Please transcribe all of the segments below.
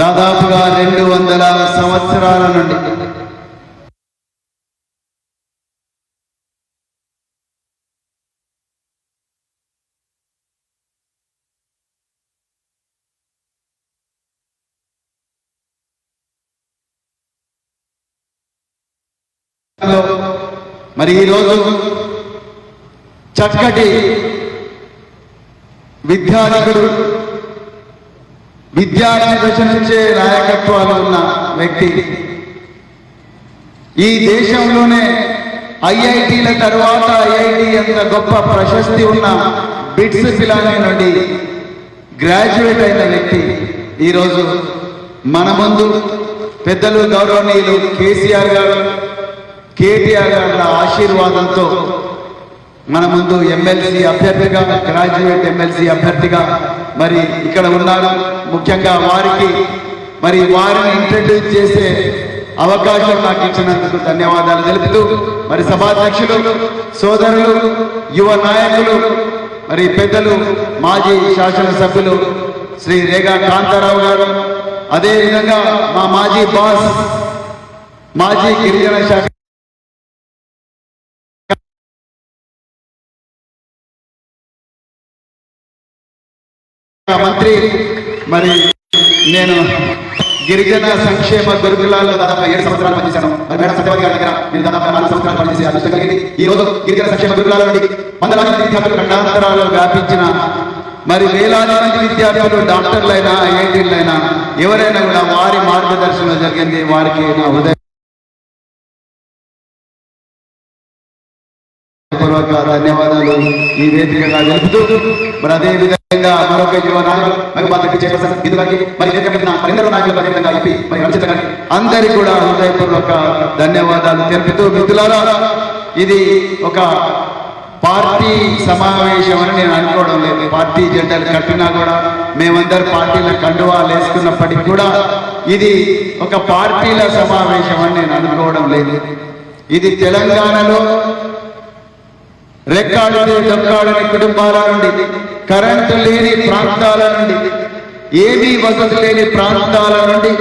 దాదాపుగా రెండు వందల సంవత్సరాల నుండి. మరి ఈరోజు చక్కటి విద్యార్థులు విద్యార్థి దశ నుంచే నాయకత్వాలు ఉన్న వ్యక్తి. ఈ దేశంలోనే ఐఐటీల తర్వాత ఐఐటి అంత గొప్ప ప్రశస్తి ఉన్న బిట్స్ పిలాని నుండి గ్రాడ్యుయేట్ అయిన వ్యక్తి. ఈరోజు మన ముందు పెద్దలు గౌరవనీయులు కేసీఆర్ గారు కేటీఆర్ గారి ఆశీర్వాదంతో మన ముందు ఎమ్మెల్సీ అభ్యర్థిగా గ్రాడ్యుయేట్ ఎమ్మెల్సీ అభ్యర్థిగా మరి ఇక్కడ ఉన్నారు ముఖ్యంగా వారికి మరి వారిని ఇంట్రడ్యూస్ చేసే అవకాశం నాకు ఇచ్చినందుకు ధన్యవాదాలు తెలుపుతూ మరి సభాధ్యక్షులు సోదరులు యువ నాయకులు మరి పెద్దలు మాజీ శాసనసభ్యులు శ్రీ రేగా కాంతారావు గారు అదేవిధంగా మా మాజీ బాస్ మాజీ గిరిజన శాఖ మంత్రి మరి నేను గిరిజన సంక్షేమ గురుకులాల్లో దాదాపు ఏడు సంవత్సరాలు పనిచేశాను. మరి మేడం సత్యవతి గారి దగ్గర నేను దాదాపు నాలుగు సంవత్సరాలు పనిచేసే అదృష్టం కలిగింది. ఈ రోజు గిరిజన సంక్షేమ గురుకులాల నుండి వందలాది విద్యార్థులు ఖండాంతరాలు వ్యాపించిన మరి వేలాది మంది విద్యార్థులు డాక్టర్లైనా ఐఐటీలైనా ఎవరైనా కూడా వారి మార్గదర్శనం జరిగింది. వారికి నా హృదయ పూర్వక ధన్యవాదాలు. ఈ వేదికగా తెలుపుతూ మరి అదే విధంగా మరొక యువ నాయకులు మరి మా దగ్గర ఇందులోకి మరి వేదిక మీద నాయకులు అదే విధంగా చెప్పి మరి రవిచంద్ర గారికి అందరికీ కూడా హృదయపూర్వక ధన్యవాదాలు తెలుపుతూ మిత్రులారా ఇది ఒక పార్టీ సమావేశం అని నేను అనుకోవడం లేదు. పార్టీ జెండాలు కట్టినా కూడా మేమందరు పార్టీల కండువాలు వేసుకున్నప్పటికీ కూడా ఇది ఒక పార్టీల సమావేశం అని నేను అనుకోవడం లేదు. ఇది తెలంగాణలో రెక్కాడితే దొక్కాడని కుటుంబాల నుండి కరెంటు లేని ప్రాంతాల నుండి ఏమీ వసతి లేని ప్రాంతాల నుండి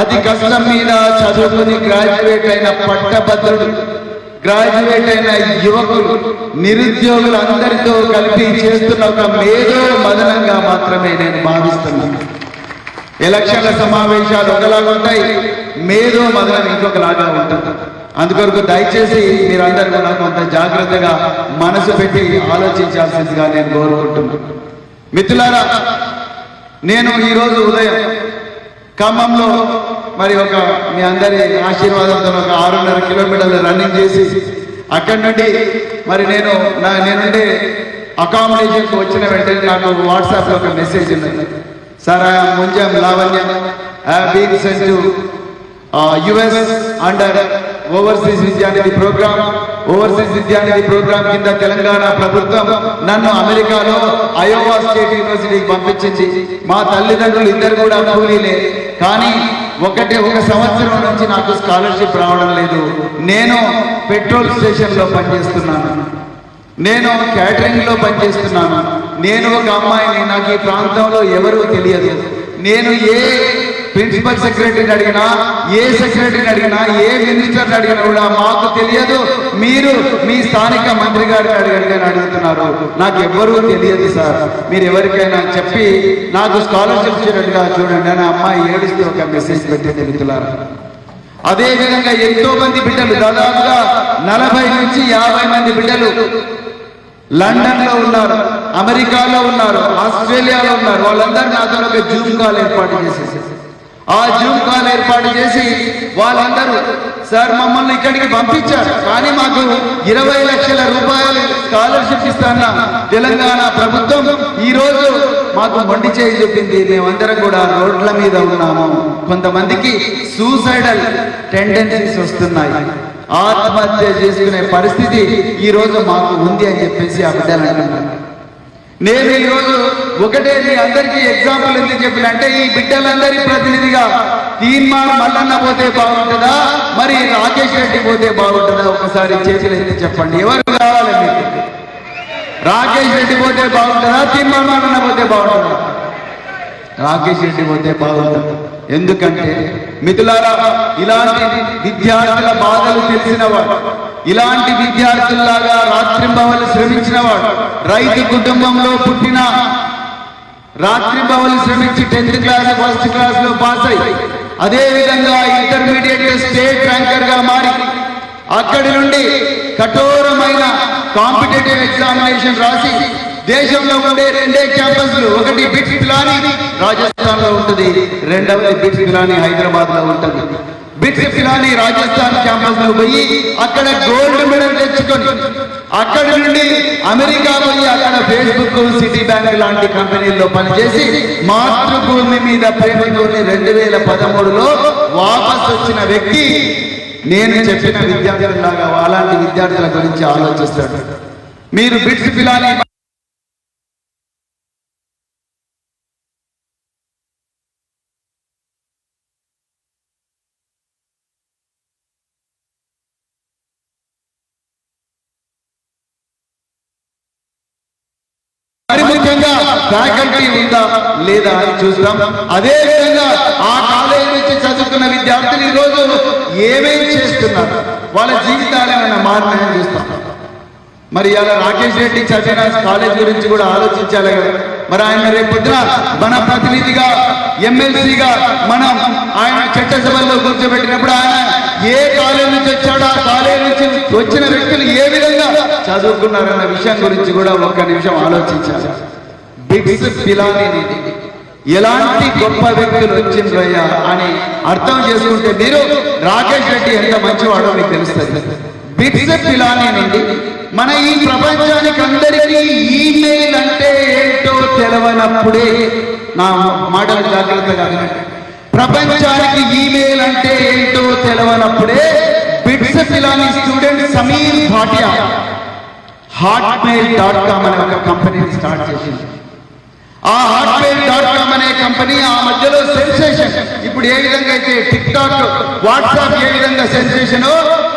అతి కష్టం మీద చదువుకుని గ్రాడ్యుయేట్ అయిన పట్టభద్రుడు గ్రాడ్యుయేట్ అయిన యువకులు నిరుద్యోగులు అందరితో కలిపి చేస్తున్న ఒక మేధో మదనంగా మాత్రమే నేను భావిస్తున్నాను. ఎలక్షన్ల సమావేశాలు ఒకలాగా ఉంటాయి మేధో మదనం ఇంకొకలాగా ఉంటుంది. అందుకొరకు దయచేసి మీరందరూ కూడా కొంత జాగ్రత్తగా మనసు పెట్టి ఆలోచించాల్సిందిగా నేను కోరుకుంటున్నాను మిత్రులారా నేను ఈరోజు ఉదయం ఖమ్మంలో మరి ఒక మీ అందరి ఆశీర్వాదంతో ఒక ఆరున్నర కిలోమీటర్లు రన్నింగ్ చేసి అక్కడి నుండి మరి నేను నా నేనుండే అకామిడేషన్కి వచ్చిన వెంటనే నాకు వాట్సాప్లో ఒక మెసేజ్ ఉన్నది. Sir I Munjam Lavanya I been sent US under overseas Vidyanidhi program overseas Vidyanidhi program కింద తెలంగాణ ప్రభుత్వం నన్ను అమెరికాలో అయోవా స్టేట్ యూనివర్సిటీకి పంపించింది. మా తల్లిదండ్రులు ఇద్దరు కూడా కూలీలే. కానీ ఒకటే ఒక సంవత్సరం నుంచి నాకు స్కాలర్షిప్ రావడం లేదు. నేను పెట్రోల్ స్టేషన్లో పనిచేస్తున్నాను. నేను క్యాటరింగ్లో పనిచేస్తున్నాను. నేను ఒక అమ్మాయిని నాకు ఈ ప్రాంతంలో ఎవరూ తెలియదు. నేను ఏ ప్రిన్సిపల్ సెక్రటరీని అడిగినా ఏ సెక్రటరీని అడిగినా ఏ మినిస్టర్ని అడిగినా కూడా మాకు తెలియదు. మీరు మీ స్థానిక మంత్రి గారిని అడగండి అని అడుగుతున్నారు. నాకు ఎవ్వరూ తెలియదు సార్. మీరు ఎవరికైనా చెప్పి నాకు స్కాలర్షిప్ ఇచ్చినట్టుగా చూడండి అని అమ్మాయి ఏడుస్తూ ఒక మెసేజ్ పెట్టి తెలుగుతున్నారు అదే విధంగా ఎంతో మంది బిడ్డలు దాదాపుగా నలభై నుంచి యాభై మంది బిడ్డలు లండన్లో ఉన్నారు అమెరికాలో ఉన్నారు ఆస్ట్రేలియాలో ఉన్నారు. వాళ్ళందరూ నాతో ఒక జూమ్ కాల్ ఏర్పాటు చేసేసారు. ఆ జూమ్ కాల్ ఏర్పాటు చేసి వాళ్ళందరూ సార్ మమ్మల్ని ఇక్కడికి పంపించారు. కానీ మాకు ఇరవై లక్షల రూపాయలు స్కాలర్షిప్ ఇస్తాన్న తెలంగాణ ప్రభుత్వం ఈ రోజు మాకు మొండి చేయి చెప్పింది. మేమందరం కూడా రోడ్ల మీద ఉన్నాము. కొంతమందికి సూసైడల్ టెండెన్సీస్ వస్తున్నాయి. ఆత్మహత్య చేసుకునే పరిస్థితి ఈ రోజు మాకు ఉంది అని చెప్పేసి ఆ బిడ్డలు అంటున్నారు. నేను ఈరోజు ఒకటే మీ అందరికీ ఎగ్జాంపుల్ ఎందుకు చెప్పిన అంటే ఈ బిడ్డలందరి ప్రతినిధిగా తీర్మానం మల్లన్న పోతే బాగుంటుందా? మరి రాకేష్ రెడ్డి పోతే బాగుంటుందా? ఒకసారి చేతులు ఎత్తి చెప్పండి. ఎవరు కావాలి మీకు? రాకేష్ రెడ్డి పోతే బాగుంటుందా? తీర్మానం మల్లన్న పోతే బాగుంటుందా? రాకేష్ రెడ్డి పోతే బాగుంటుంది? ఎందుకంటే మిథులారా ఇలాంటి విద్యార్థుల బాధలు తెలిసినవాడు ఇలాంటి విద్యార్థుల్లాగా రాత్రింబవలు శ్రమించినవాడు రైతు కుటుంబంలో పుట్టిన రాత్రింబవలు శ్రమించి టెన్త్ క్లాస్ ఫస్ట్ క్లాస్లో పాస్ అయ్యి అదే విధంగా ఇంటర్మీడియట్ స్టేట్ ర్యాంకర్గా మారి అక్కడి నుండి కఠోరమైన కాంపిటేటివ్ ఎగ్జామినేషన్ రాసి దేశంలో ఉండే రెండే క్యాంపస్లు ఒకటి బిట్స్ పిలాని రాజస్థాన్లో ఉంటుంది రెండవది బిట్స్ పిలాని హైదరాబాద్లో ఉంటుంది. బిట్స్ పిలాని రాజస్థాన్ క్యాంపస్లో పోయి అక్కడ గోల్డ్ మెడల్ తెచ్చుకొని అక్కడి నుండి అమెరికా పోయి అక్కడ ఫేస్బుక్ సిటీ బ్యాంక్ లాంటి కంపెనీల్లో పనిచేసి మాతృభూమి మీద ప్రేమతోని రెండు వేల పదమూడులో వాపస్ వచ్చిన వ్యక్తి నేను చెప్పిన విద్యార్థులాగా అలాంటి విద్యార్థుల గురించి ఆలోచిస్తాడు. మీరు బిట్స్ పిలాని మరి ముఖ్యంగా ఫ్యాకల్టీ ఉందా లేదా అని చూస్తాం అదే విధంగా ఆ కాలేజీ నుంచి చదువుకున్న విద్యార్థులు ఈరోజు ఏమేమి చేస్తున్నారు? వాళ్ళ జీవితాలు ఏమైనా మారినాయని చూస్తాం. మరి అలా రాకేష్ రెడ్డి చదివిన కాలేజ్ గురించి కూడా ఆలోచించాలి కదా. మరి ఆయన రేపొద్దున మన ప్రతినిధిగా ఎమ్మెల్సీగా మనం ఆయన చట్టసభల్లో కూర్చోబెట్టినప్పుడు ఆయన ఏ కాలేజ్ నుంచి వచ్చాడో ఆ కాలేజ్ నుంచి వచ్చిన వ్యక్తులు ఏ విధంగా చదువుకున్నారన్న విషయం గురించి కూడా ఒక్క నిమిషం ఆలోచించాలి. బిగ్స్ పిలాని ఎలాంటి గొప్ప వ్యక్తులు వచ్చిండ్రయ్యా అని అర్థం చేసుకుంటే మీరు రాకేష్ రెడ్డి ఎంత మంచివాడో మీకు తెలుస్తుంది. బిగ్స్ పిలాని నుండి మన ఈ ప్రపంచానికి అందరికీ ఈమెయిల్ అంటే ఏంటో తెలవనప్పుడే నా మాటలు జాగ్రత్తగా ప్రపంచానికి ఈమెయిల్ అంటే ఏంటో తెలవనప్పుడే BITS Pilani student Sameer Bhatia Hotmail dot com అనే ఒక కంపెనీని స్టార్ట్ చేసింది. ఆ హాట్మెయిల్ డాట్ కామ్ అనే కంపెనీ ఆ మధ్యలో సెన్సేషన్ ఇప్పుడు ఏ విధంగా అయితే టిక్ టాక్ వాట్సాప్ ఏ విధంగా సెన్సేషన్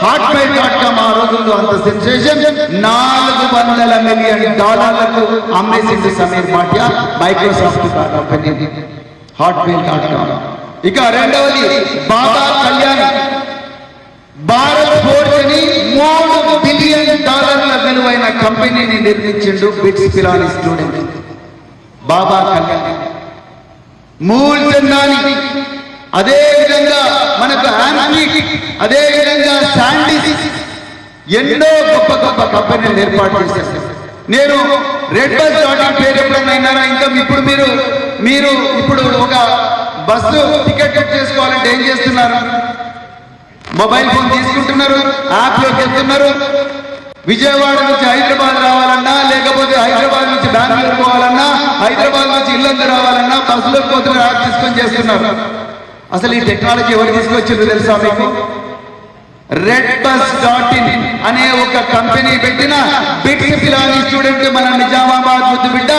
హాట్మెయిల్ డాట్ కామ్ ఆ రోజుల్లో అంత సెన్సేషన్ నాలుగు వందల మిలియన్ డాలర్లకు అమ్మేసింది Sameer Bhatia Microsoft company Hotmail dot com ఇక రెండవది బాబా కళ్యాణ్. భారత్ ఫోర్స్ అని మూడు బిలియన్ డాలర్ల విలువైన కంపెనీని నిర్మించిండు బిట్స్ పిలాని స్టూడెంట్ బాబా కళ్యాణ్ మూల్ చందాని. అదే విధంగా మనకు ఆంటిక్ అదే విధంగా శాండిస్ ఎన్నో గొప్ప గొప్ప కంపెనీలు ఏర్పాటు చేశారు. నేను రెడ్ బస్ డాట్ పేరు ఎప్పుడైనా విన్నారా? ఇంకా ఇప్పుడు మీరు మీరు ఇప్పుడు ఒక బస్సు టికెట్ బుక్ చేసుకోవాలంటే ఏం చేస్తున్నారు? మొబైల్ ఫోన్ తీసుకుంటున్నారు యాప్లోకి వెళ్తున్నారు. విజయవాడ నుంచి హైదరాబాద్ రావాలన్నా లేకపోతే హైదరాబాద్ నుంచి బెంగళూరు పోవాలన్నా రావాలన్నా బస్సులోకి తీసుకొని చేస్తున్నారు. అసలు ఈ టెక్నాలజీ ఎవరు తీసుకొచ్చిందో తెలుసా మీకు? రెడ్ బస్ డాట్ ఇన్ అనే ఒక కంపెనీ పెట్టిన బిట్స్ పిలాని స్టూడెంట్ మన నిజామాబాద్ ముద్దు బిడ్డ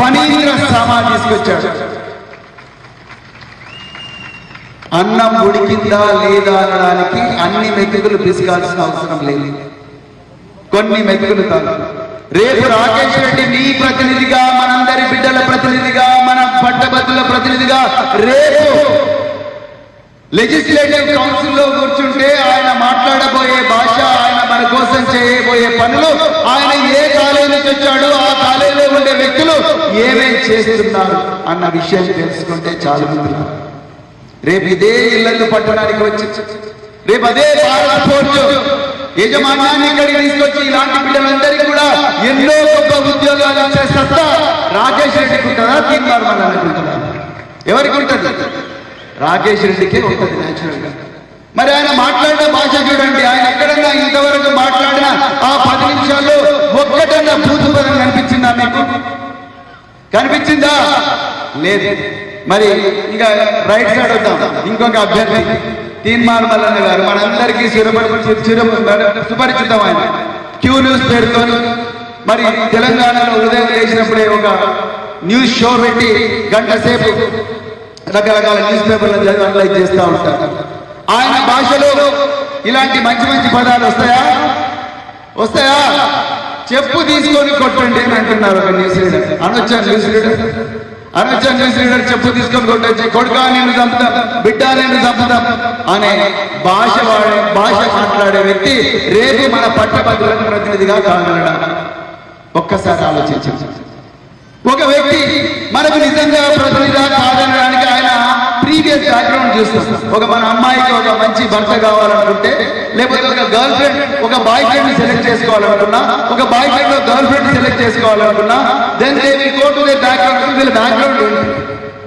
పనీంద్ర సామా తీసుకొచ్చాడు. అన్నం ఉడికిందా లేదా అనడానికి అన్ని మెతుకులు పిసకాల్సిన అవసరం లేదు. కొన్ని మెతుకులు కాదు రేపు రాకేష్ రెడ్డి మీ రేపు లెజిస్లేటివ్ కౌన్సిల్లో కూర్చుంటే ఆయన మాట్లాడబోయే భాష ఆయన మన కోసం చేయబోయే పనులు ఆయన ఏ కాలేజీ నుంచి వచ్చాడు ఆ కాలేజీలో ఉండే వ్యక్తులు ఏమేం చేస్తున్నారు అన్న విషయం తెలుసుకుంటే చాలా మంది రేపు ఇదే ఇల్లందు పట్టడానికి వచ్చి రేపు అదే భారత్ ఫోర్స్ యజమాన్యాన్ని ఇక్కడికి తీసుకొచ్చి ఇలాంటి బిడ్డలందరికీ కూడా ఎన్నో గొప్ప ఉద్యోగాలు చేస్తా రాజేష్ రెడ్డి రెడ్డికి ఉంటుందా తీర్మార్ అనుకుంటున్నాను ఎవరికి ఉంటుంది? రాకేష్ రెడ్డికే ఉంటుంది న్యాచురల్గా మరి ఆయన మాట్లాడిన భాష చూడండి ఆయన ఎక్కడన్నా ఇంతవరకు మాట్లాడిన ఆ పది నిమిషాల్లో ఒక్కటన్నా భూతు పదం కనిపించిందా మీకు? కనిపించిందా? లేదు. మరి ఇంకా రైట్ సైడ్ వద్దాం. ఇంకొక అభ్యర్థి తీన్మార్ మల్లన్న గారు. మనందరికీ సురపరి సుపరిచితం ఆయన. క్యూ న్యూస్ పేరుతో మరి తెలంగాణలో ఉదయం చేసినప్పుడే ఒక న్యూస్ షో పెట్టి గంట సేపు రకరకాల న్యూస్ పేపర్లు చదివి అనలైజ్ చేస్తూ ఉంటారు. ఆయన భాషలో ఇలాంటి మంచి మంచి పదాలు వస్తాయా? వస్తాయా? చెప్పు తీసుకొని కొట్టండి అని అంటున్నారు ఒక న్యూస్ రీడర్. అనొచ్చా న్యూస్ రీడర్? అనొచ్చా న్యూస్ రీడర్? చెప్పు తీసుకొని కొట్టచ్చు. కొడుకా నేను చంపుతాం బిడ్డ నేను చంపుతాం అనే భాష వాడే భాష మాట్లాడే వ్యక్తి రేపు మన పట్టభద్రులకు ప్రతినిధిగా కాగలడా? ఒక్కసారి ఆలోచించండి. ఒక వ్యక్తి మనకు నిజంగా ప్రతినిధిగా కాదనడానికి ఆయన ప్రీవియస్ బ్యాక్గ్రౌండ్ చూస్తాం ఒక మన అమ్మాయికి ఒక మంచి భర్త కావాలనుకుంటే లేకపోతే ఒక గర్ల్ ఫ్రెండ్ ఒక బాయ్ ఫ్రెండ్ సెలెక్ట్ చేసుకోవాలనుకున్నా ఒక boy friend girl friend select చేసుకోవాలనుకున్నా then they will go to they background వీళ్ళ బ్యాక్గ్రౌండ్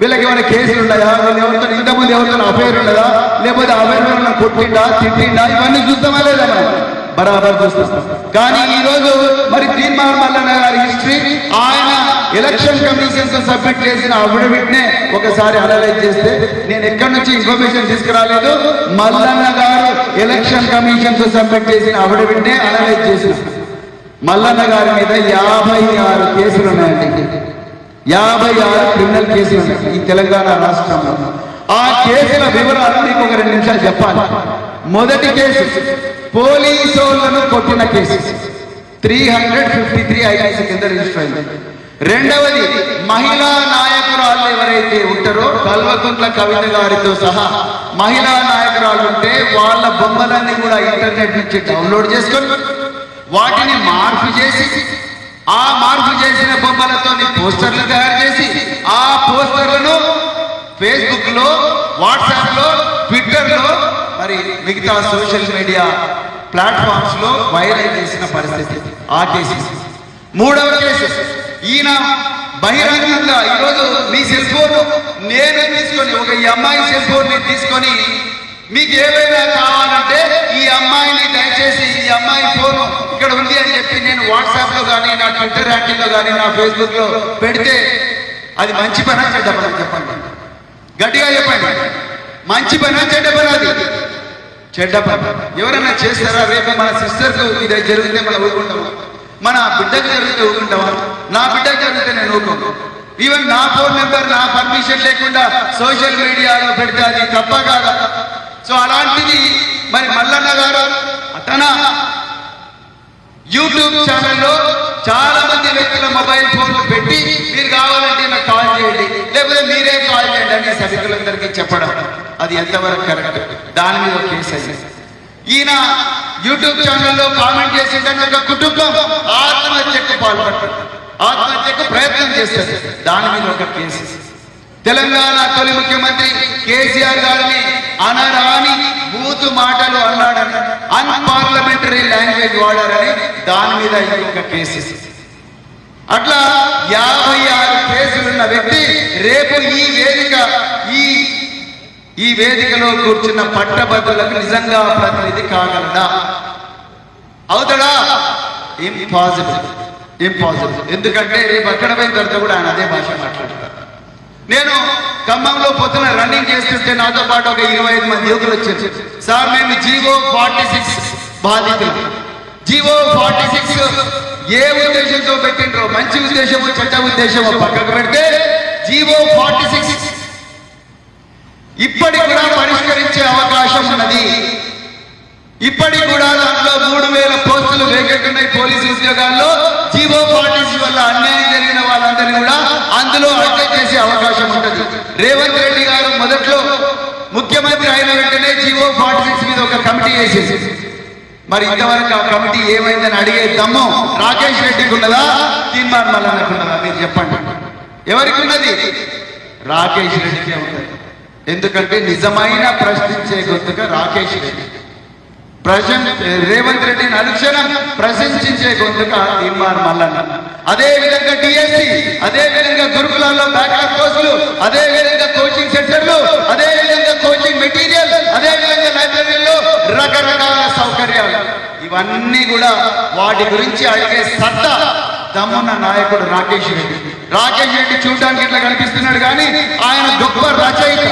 వీళ్ళకి ఏమైనా కేసులు ఉన్నాయా? వాళ్ళు ఎవరితో ఇంతకుముందు ఎవరితో అఫైర్ ఉండదా లేకపోతే అఫైర్ కొట్టిండా తిట్టిండా ఇవన్నీ చూస్తామా లేదా మనం? బరాబర్ చూస్తాం. కానీ ఈ రోజు మరి తీర్మార్ మల్లన్న గారి హిస్టరీ ఆయన ఎలక్షన్ కమిషన్ సబ్మిట్ చేసిన అఫిడవిట్నే ఒకసారి అనలైజ్ చేస్తే నేను ఎక్కడి నుంచి ఇన్ఫర్మేషన్ తీసుకురాలేదు Mallanna garu election commission submit చేసిన అఫిడవిట్నే అనలైజ్ చేసిన. మల్లన్న గారి మీద యాభై ఆరు కేసులు ఉన్నాయండి. యాభై ఆరు క్రిమినల్ కేసులు ఉన్నాయి ఈ తెలంగాణ రాష్ట్రంలో. ఆ కేసుల వివరాలు మీకు ఒక రెండు నిమిషాలు చెప్పాలి. మొదటి కేసు పోలీసులను కొట్టిన case. Three hundred fifty three IPC కింద రిజిస్టర్ అయింది. రెండవది మహిళా నాయకురాలు ఎవరైతే ఉంటారో కల్వకుంట్ల కవిత గారితో సహా మహిళా నాయకురాలు ఉంటే వాళ్ళ బొమ్మలన్నీ కూడా ఇంటర్నెట్ నుంచి డౌన్లోడ్ చేసుకొని వాటిని మార్పు చేసి ఆ మార్పు చేసిన బొమ్మలతో పోస్టర్లు తయారు చేసి ఆ పోస్టర్లను ఫేస్బుక్లో వాట్సాప్లో ట్విట్టర్లో మరి మిగతా సోషల్ మీడియా ప్లాట్ఫామ్స్లో వైరల్ చేసిన పరిస్థితి ఆ కేసు మూడవ కేసు. ఈయన బహిరంగంగా ఈరోజు మీ సెల్ ఫోన్ నేనే తీసుకొని ఒక ఈ అమ్మాయి సెల్ ఫోన్ని తీసుకొని మీకు ఏమైనా కావాలంటే ఈ అమ్మాయిని దయచేసి ఈ అమ్మాయి ఫోన్ ఇక్కడ ఉంది అని చెప్పి నేను వాట్సాప్లో కానీ నా ట్విట్టర్ హ్యాండిల్లో కానీ నా ఫేస్బుక్లో పెడితే అది మంచి పని చెడ్డ పని చెప్పండి. గట్టిగా చెప్పండి. మంచి పని చెడ్డ పని అది చెడ్డ పని. ఎవరైనా చేస్తారా? రేపు మన సిస్టర్స్ ఇది జరిగితే మనం ఊరుకుంటామా? మన బిడ్డకు జరిగితే ఊరుకుంటామా? నా బిడ్డకు జరిగితే నేను ఊరుకుంటాను ఈవెన్ నా ఫోన్ నెంబర్ నా పర్మిషన్ లేకుండా సోషల్ మీడియాలో పెడితే అది తప్ప కాదా? సో అలాంటిది మరి మల్లన్న గారు అతన యూట్యూబ్ ఛానల్లో చాలా మంది వ్యక్తుల మొబైల్ ఫోన్లు పెట్టి మీరు కావాలంటే నాకు కాల్ చేయండి లేకపోతే మీరే కాల్ చేయండి అని సభికులందరికీ చెప్పడం. అది ఎంతవరకు కరెక్ట్? దాని మీద కేసు అయింది. ఈయన యూట్యూబ్ ఛానల్లో కామెంట్ చేసిందని ఒక కుటుంబం ఆత్మహత్యకు పాల్పడ్డారు. ఆత్మహత్యకు ప్రయత్నం చేస్తారు. దాని మీద ఒక కేసు. తెలంగాణ తొలి ముఖ్యమంత్రి కేసీఆర్ గారిని అనరాని బూతు మాటలు అన్నాడని అన్పార్లమెంటరీ లాంగ్వేజ్ వాడారని దాని మీద ఇంకొక కేసు అట్లా యాభై ఆరు కేసులున్న వ్యక్తి రేపు ఈ వేదిక ఈ ఈ వేదికలో కూర్చున్న పట్టభద్రులకు నిజంగా ప్రతినిధి కాగలడా? అవుతాడా? ఇంపాసిబుల్ ఇంపాసిబుల్ ఎందుకంటే రేపు అక్కడ పోయిన తర్వాత కూడా ఆయన అదే భాష మాట్లాడతారు. నేను ఖమ్మంలో పొద్దున రన్నింగ్ చేస్తుంటే నాతో పాటు ఒక ఇరవై ఐదు మంది యువకులు వచ్చారు. సార్ మేము జీవో ఫార్టీ సిక్స్ బాధితులు. జీవో ఫార్టీ సిక్స్ ఏ ఉద్దేశంతో పెట్టిండ్రో మంచి ఉద్దేశమో చెడ్డ ఉద్దేశమో పక్కకు పెడితే జీవో ఫార్టీ సిక్స్ ఇప్పటికి కూడా పరిష్కరించే అవకాశం ఉన్నది. ఇప్పటికి కూడా దాంట్లో మూడు వేల పోస్టులు వేకెట్టున్నాయి ఉన్నాయి పోలీసు ఉద్యోగాల్లో జీవో పార్టీస్ వల్ల అన్యాయం జరిగిన వాళ్ళందరినీ కూడా అందులో అడ్డం చేసే అవకాశం ఉంటుంది రేవంత్ రెడ్డి గారు మొదట్లో ముఖ్యమంత్రి అయిన వెంటనే జివో ఫార్టీ సిక్స్ మీద ఒక కమిటీ వేసేసి. మరి ఇంతవరకు ఆ కమిటీ ఏమైందని అడిగే దమ్ము రాకేష్ రెడ్డికి ఉన్నదా? తీర్మాన్ మల్లన్నకు ఉన్నదా? మీరు చెప్పండి. ఎవరికి ఉన్నది? రాకేష్ రెడ్డికే ఉన్నది. ఎందుకంటే నిజమైన ప్రశ్నించే గొంతుగా రాకేష్ రెడ్డి. ప్రశం రేవంత్ రెడ్డిని అనుక్షణం ప్రశంసించే గొంతుక తీర్మాన్ మల్లన్న. అదే విధంగా డిఎస్సి అదే విధంగా గురుకులాల్లో బ్యాకప్ కోర్సులు అదే విధంగా కోచింగ్ సెంటర్లు అదే విధంగా కోచింగ్ మెటీరియల్ అదే విధంగా లైబ్రరీలో రకరకాల సౌకర్యాలు. ఇవన్నీ కూడా వాటి గురించి అడిగే సత్తా దమ్మున్న నాయకుడు రాకేష్ రెడ్డి. రాకేష్ రెడ్డి చూడడానికి ఇట్లా కనిపిస్తున్నాడు కానీ ఆయన గొప్ప రచయిత.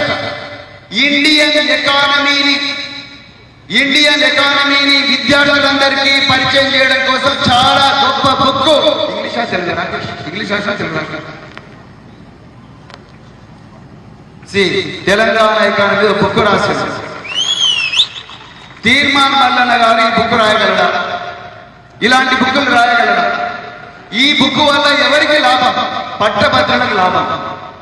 ఇండియన్ ఎకానమీని ఇండియన్ ఎకానమీని విద్యార్థులందరికీ పరిచయం చేయడం కోసం చాలా గొప్ప బుక్ ఇంగ్లీష్ తెలుగు ఇంగ్లీష్ భాష సి తెలంగాణ ఎకానమీ బుక్ రాశారు తీర్మాన్ మల్లన్న గారు ఈ బుక్ రాయగలడా? ఇలాంటి బుక్కులు రాయగలడా? ఈ బుక్ వల్ల ఎవరికి లాభం? పట్టభద్రులకు లాభం.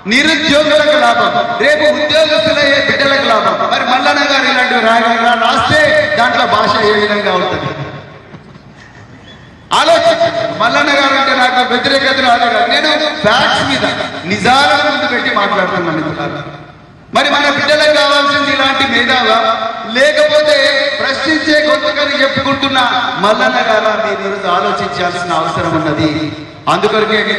నిరుద్యోగులకు లాభం. రేపు ఉద్యోగస్తులయ్యే బిడ్డలకు లాభం. మరి మల్లన్న గారు ఇలాంటివి రాయగలరా? రాస్తే దాంట్లో భాష ఏ విధంగా అవుతుంది ఆలోచించండి మల్లన్న గారు అంటే నాకు వ్యతిరేకత రాదు నేను ఫ్యాక్ట్స్ మీద నిజాల ముందు పెట్టి మాట్లాడుతున్నాను మిత్రులారా. మరి మన బిడ్డలకు కావాల్సింది ఇలాంటి మేధావా? లేకపోతే ప్రశ్నించే కొంతకని చెప్పుకుంటున్న మల్లన్న గారా మీరు ఈరోజు ఆలోచించాల్సిన అవసరం ఉన్నది. అందుకొరకే